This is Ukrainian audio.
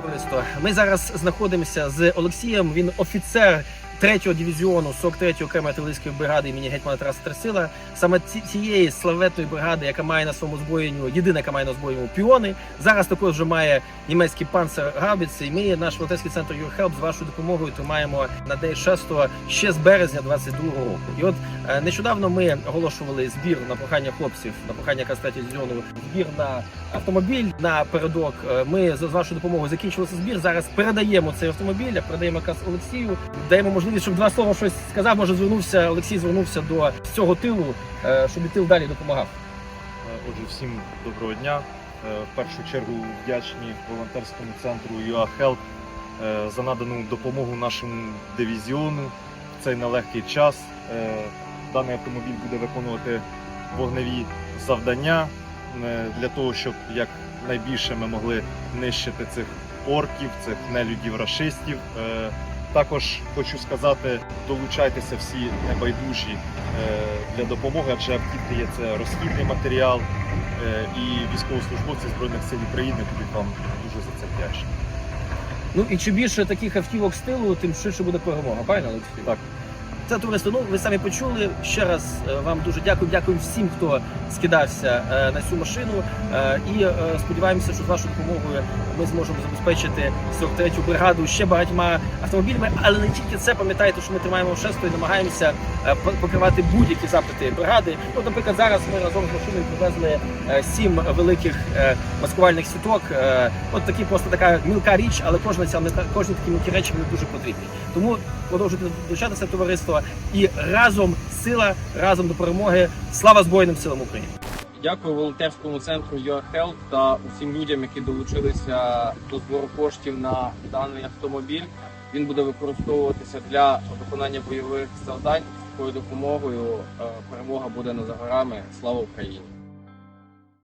товариство. Ми зараз знаходимося з Олексієм. Він офіцер 3-го дивізіону 43-ї окремої артилерійської бригади імені гетьмана Тараса Терсила. Саме цієї славетної бригади, яка має на своєму зброєнню, єдина, яка має на зброєнню піони. Зараз також вже має німецький панцер Гаубиці. І ми, наш волонтерський центр YourHelp, з вашою допомогою тримаємо на Дей 6 ще з березня 22-го року. І от е, нещодавно ми оголошували збір на прохання хлопців, на прохання 3-го дивізіону, збір на автомобіль на передок. Е, Ми з вашою допомогою закінчили цей збір. Зараз передаємо цей автомобіль, передаємо якраз Олексію. Даємо можливість, щоб два слова щось сказав. Може, звернувся Олексій, звернувся до цього тилу, е, щоб і тил далі допомагав. Е, Отже, всім доброго дня. Е, В першу чергу вдячні волонтерському центру UA Help е, за надану допомогу нашому дивізіону в цей нелегкий час. Даний автомобіль буде виконувати вогневі завдання для того, щоб якнайбільше ми могли нищити цих орків, цих нелюдів рашистів. Е, Також хочу сказати, долучайтеся всі небайдужі е, для допомоги, адже автівки є це розхідний матеріал, е, і військовослужбовці Збройних сил України будуть вам дуже за це вдячні. Ну і чим більше таких автівок стилу, тим швидше буде перемога. Правильно, Олексій? Так. Це товариство. Ну ви самі почули. Ще раз е, вам дуже дякую. Дякую всім, хто скидався е, на цю машину. Е, І сподіваємося, що з вашою допомогою ми зможемо забезпечити 43-ю бригаду ще багатьма автомобілями. Але не тільки це, пам'ятайте, що ми тримаємо шесто і намагаємося покривати будь-які запити бригади. От, наприклад, зараз ми разом з машиною привезли сім великих маскувальних сіток. Е, От такі просто така мілка річ, але кожна ця кожні такі мілкі речі вони дуже потрібні. Тому продовжуйте долучатися товариство і разом сила, разом до перемоги. Слава Збройним силам України! Дякую волонтерському центру Your та усім людям, які долучилися до збору коштів на даний автомобіль. Він буде використовуватися для виконання бойових завдань. Такою допомогою е, перемога буде не за горами. Слава Україні!